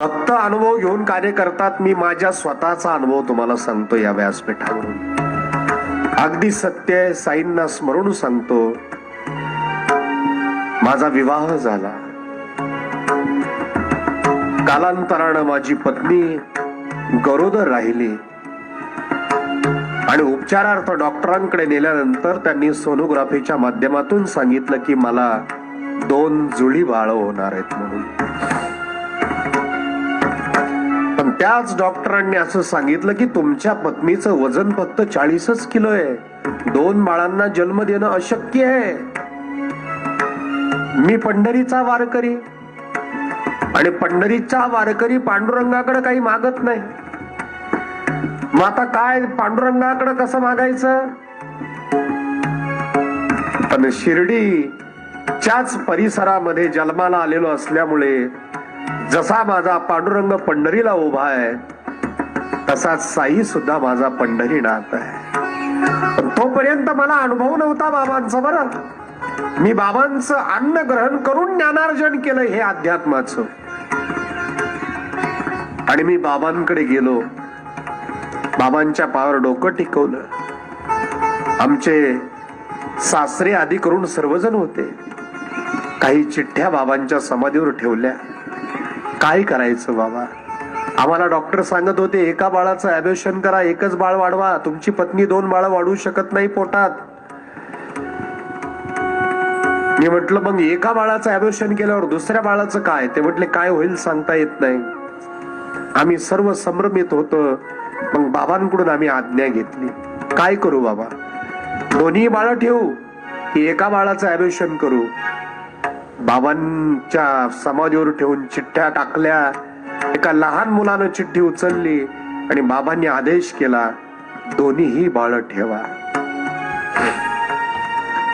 फक्त अनुभव घेऊन कार्य करतात मी माझ्या स्वतःचा अनुभव तुम्हाला सांगतो या व्यासपीठावरून. अगदी सत्य साईंना स्मरून सांगतो. माझा विवाह झाला. कालांतरानं माझी पत्नी गरोदर राहिली. आणि उपचारार्थ डॉक्टरांकडे नेल्यानंतर त्यांनी सोनोग्राफीच्या माध्यमातून सांगितलं की मला दोन जुळी बाळ होणार आहेत म्हणून. त्याच डॉक्टरांनी असं सांगितलं की तुमच्या पत्नीचं वजन फक्त चाळीसच किलो आहे. दोन बाळांना जन्म देणं अशक्य आहे. मी पंढरीचा वारकरी. आणि पंढरीचा वारकरी पांडुरंगाकडे काही मागत नाही. मग आता काय पांडुरंगाकडे कसं मागायचं? पण शिर्डीच्याच परिसरामध्ये जन्माला आलेलो असल्यामुळे जसा माझा पांडुरंग पंढरीला उभा आहे तसाच साई सुद्धा माझा पंढरीनाथ आहे. तोपर्यंत मला अनुभव नव्हता बाबांचा बरं. मी बाबांचं अन्न ग्रहण करून ज्ञानार्जन केलं हे अध्यात्माचं. आणि मी बाबांकडे गेलो. बाबांच्या पावर डोकं टिकवलं. आमचे सासरे आधी करून सर्वजण होते. काही चिठ्ठ्या बाबांच्या समाधीवर ठेवल्या. काय करायचं बाबा? आम्हाला डॉक्टर सांगत होते एका बाळाचं ॲबॉर्शन करा एकच बाळ वाढवा. तुमची पत्नी दोन बाळ वाढवू शकत नाही पोटात. मी म्हटलं मग एका बाळाचं ॲबॉर्शन केल्यावर दुसऱ्या बाळाचं काय? ते म्हटले काय होईल सांगता येत नाही. आम्ही सर्व संभ्रमित होतो. मग बाबांकडून आम्ही आज्ञा घेतली. काय करू बाबा? दोन्ही बाळ ठेवू की एका बाळाचं ॲबॉर्शन करू? बाबांच्या समाधीवर ठेवून चिठ्ठ्या टाकल्या. एका लहान मुलानं चिठ्ठी उचलली आणि बाबांनी आदेश केला दोन्हीही बाळ ठेवा.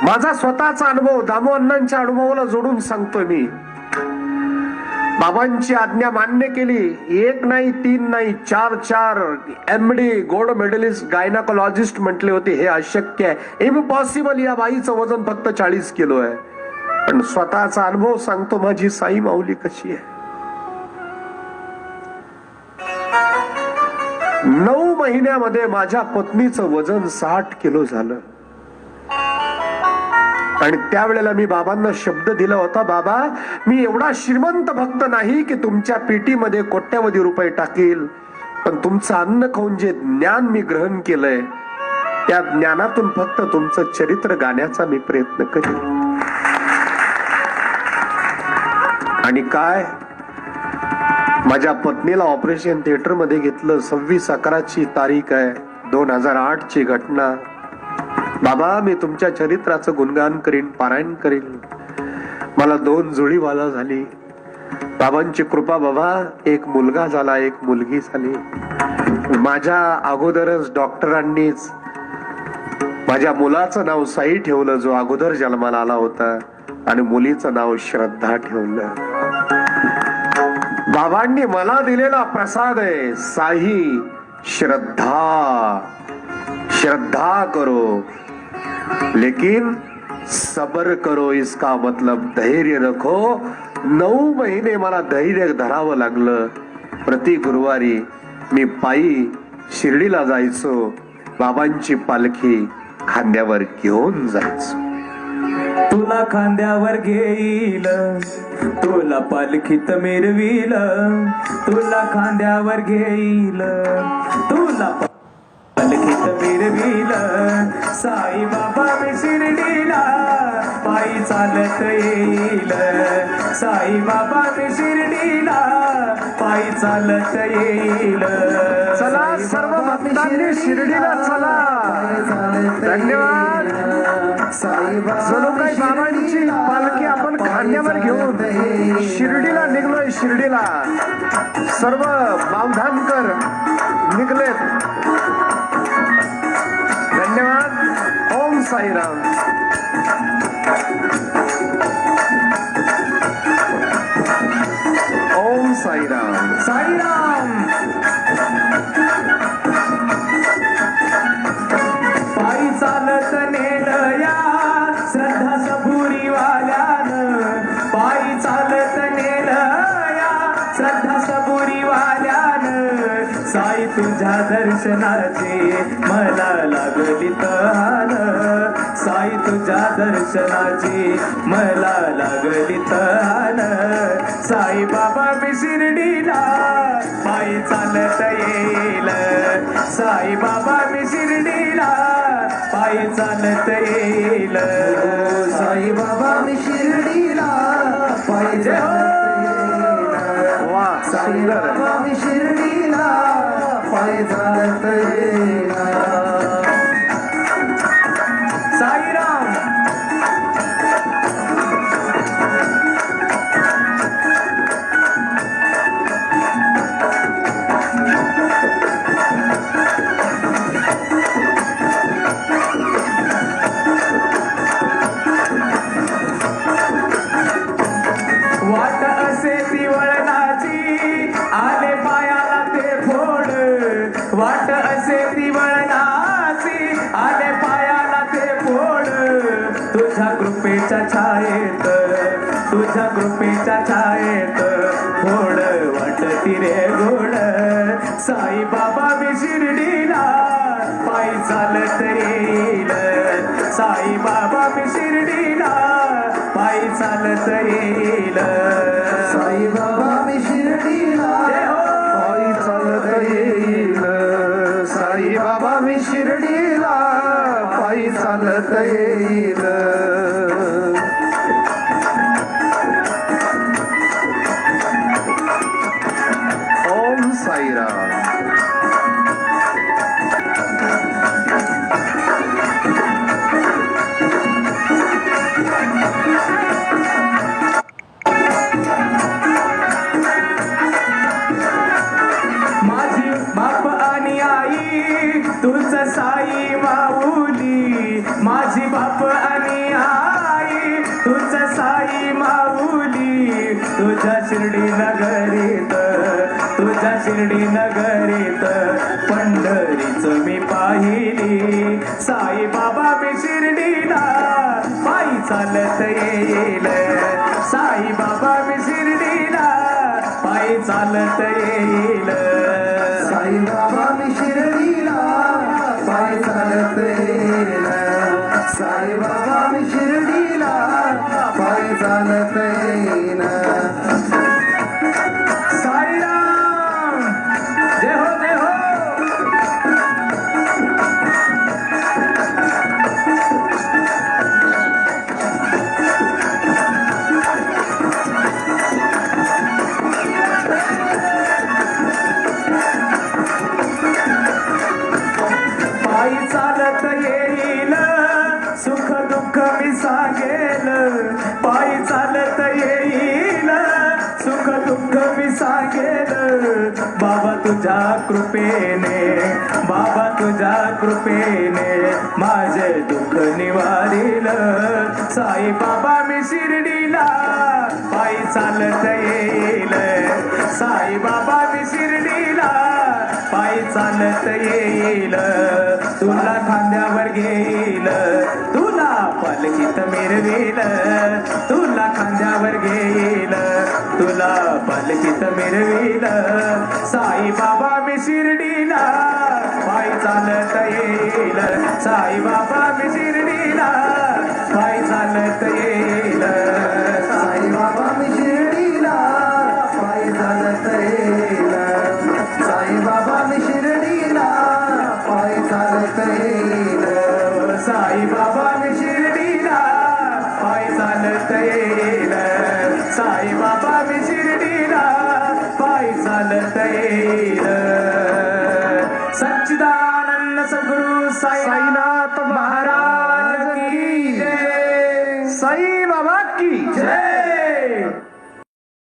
माझा स्वतःचा अनुभव दामो अण्णांच्या अनुभवाला जोडून सांगतोय मी. बाबांची आज्ञा मान्य केली. एक नाही तीन नाही चार चार एमडी गोल्ड मेडलिस्ट गायनाकोलॉजिस्ट म्हटले होते हे अशक्य आहे. इम्पॉसिबल या बाईचं वजन फक्त चाळीस किलो आहे. पण स्वतःचा अनुभव सांगतो माझी साई माऊली कशी आहे. नऊ महिन्यामध्ये माझ्या पत्नीचं वजन साठ किलो झालं. आणि त्यावेळेला मी बाबांना शब्द दिला होता बाबा मी एवढा श्रीमंत भक्त नाही की तुमच्या पेटीमध्ये कोट्यावधी रुपये टाकील पण तुमचं अन्न खाऊन जे ज्ञान मी ग्रहण केलंय त्या ज्ञानातून फक्त तुमचं चरित्र गाण्याचा मी प्रयत्न करेन. आणि काय? माझ्या पत्नीला ऑपरेशन थिएटरमध्ये घेतलं सव्वीस अकराची तारीख आहे दोन हजार आठची घटना. बाबा मी तुमच्या चरित्राचं गुणगान करीन पारायण करीन. मला दोन जुळीवाला झाली. बाबांची कृपा बाबा एक मुलगा झाला एक मुलगी झाली. माझ्या अगोदरच डॉक्टरांनीच माझ्या मुलाचं नाव साई ठेवलं जो अगोदर जन्माला आला होता आणि मुलीचं नाव श्रद्धा ठेवलं. बाबांनी मला दिलेला प्रसाद आहे. साई श्रद्धा. श्रद्धा करो. लेकिन सबर करो इसका मतलब धैर्य रखो. नऊ महिने मला धैर्य धरावं लागलं. प्रति गुरुवारी मी पायी शिर्डीला जायचो. बाबांची पालखी खांद्यावर घेऊन जायचो. तुला खांद्यावर घेईल. तुला पालखीत मिरवील. तुला खांद्यावर घेईल. तुला पालखीत मिरवील. साई बाबा मी शिर्डीला पायी चालत येईल. साई बाबा मी शिर्डीला पायी चालत येईल. चला सर्व भक्तांनी शिर्डीला चला. धन्यवाद. जणू काही बाबांची पालखी आपण खांद्यावर घेऊन शिर्डीला निघलोय शिर्डीला. सर्व बावधानकर निघलेत. धन्यवाद. ओम साईराम. ओम साईराम. साईराम. पायी चालत नेलया साई तुझ्या दर्शनाची मला लागली तहान. साई तुझ्या दर्शनाची मला लागली तहान. साई बाबा मी शिर्डीला पायी चालत येईल. साई बाबा मी शिर्डीला पायी चालत कृपेच्या छायेत तुझ्या कृपेच्या छायेत फोड वाटती रे गोड. साई बाबा मी शिर्डीला पायी चालत येईल. साई बाबा मी शिर्डीला पायी चालत येईल. साई बाबा मी शिर्डीला. पायी चालत येईल. साई बाबा मी शिर्डीला पायी चालत येईल. बाप आणि आई तुझ साई माऊली तुझ्या शिर्डी नगरीत तुझ्या शिर्डी नगरीत पंढरीच मी पाहिली. साई बाबा मी शिर्डीला पायी चालत येईल. साई बाबा मी शिर्डीला पायी चालत येईल. साई बाबा पायी कृपेने बाबा तुझ्या कृपेने माझे दुःख निवारील. साई बाबा मी शिर्डीला पायी चालत येईल. साई बाबा मी शिर्डीला पायी चालत येईल. तुला खांद्यावर घेईल. पालखीत मिरवील तुला खांद्यावर घेईल. तुला पालखीत मिरवील साई बाबा मी शिर्डीला पाय चालत येईल. साई बाबा मी शिर्डीला पाय चालत येईल साई बाबा मी शिर्डीला पायी चालत येईल